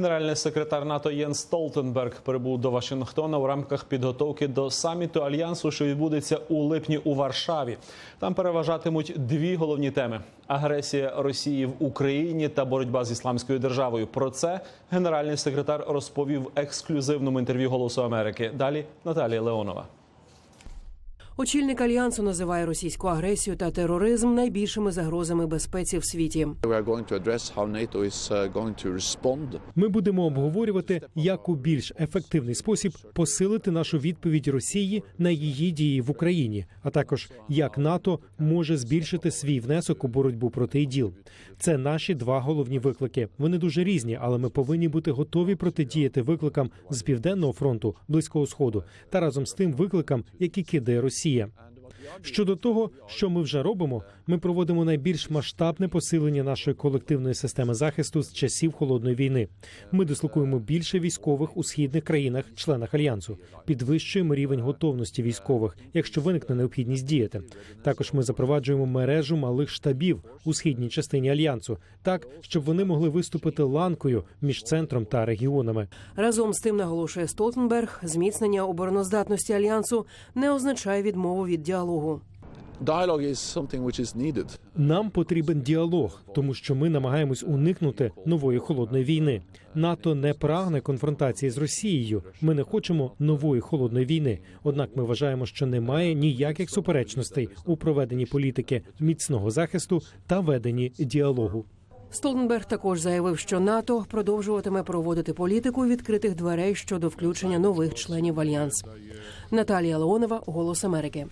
Генеральний секретар НАТО Єн Столтенберг прибув до Вашингтона у рамках підготовки до саміту альянсу, що відбудеться у липні у Варшаві. Там переважатимуть дві головні теми: агресія Росії в Україні та боротьба з ісламською державою. Про це генеральний секретар розповів в ексклюзивному інтерв'ю Голосу Америки. Далі Наталія Леонова. Очільник альянсу називає російську агресію та тероризм найбільшими загрозами безпеці в світі. Uh, Ми будемо обговорювати, як у більш ефективний спосіб посилити нашу відповідь Росії на її дії в Україні, а також як НАТО може збільшити свій внесок у боротьбу проти іділ. Це наші два головні виклики. Вони дуже різні, але ми повинні бути готові протидіяти викликам з південного фронту, близького сходу та разом з тим викликам, які кидає Росія. zie. Щодо того, що ми вже робимо, ми проводимо найбільш масштабне посилення нашої колективної системи захисту з часів холодної війни. Ми дислокуємо більше військових у східних країнах, членах альянсу, підвищуємо рівень готовності військових, якщо виникне необхідність діяти. Також ми запроваджуємо мережу малих штабів у східній частині альянсу, так щоб вони могли виступити ланкою між центром та регіонами. Разом з тим наголошує Столтенберг, зміцнення обороноздатності альянсу не означає відмову від діалогу. Needed Нам потрібен діалог, тому що ми намагаємось уникнути нової холодної війни. НАТО не прагне конфронтації з Росією. Ми не хочемо нової холодної війни. Однак ми вважаємо, що немає ніяких суперечностей у проведенні політики міцного захисту та веденні діалогу. Столтенберг також заявив, що НАТО продовжуватиме проводити політику відкритих дверей щодо включення нових членів альянс. Наталія Леонова, Голос Америки.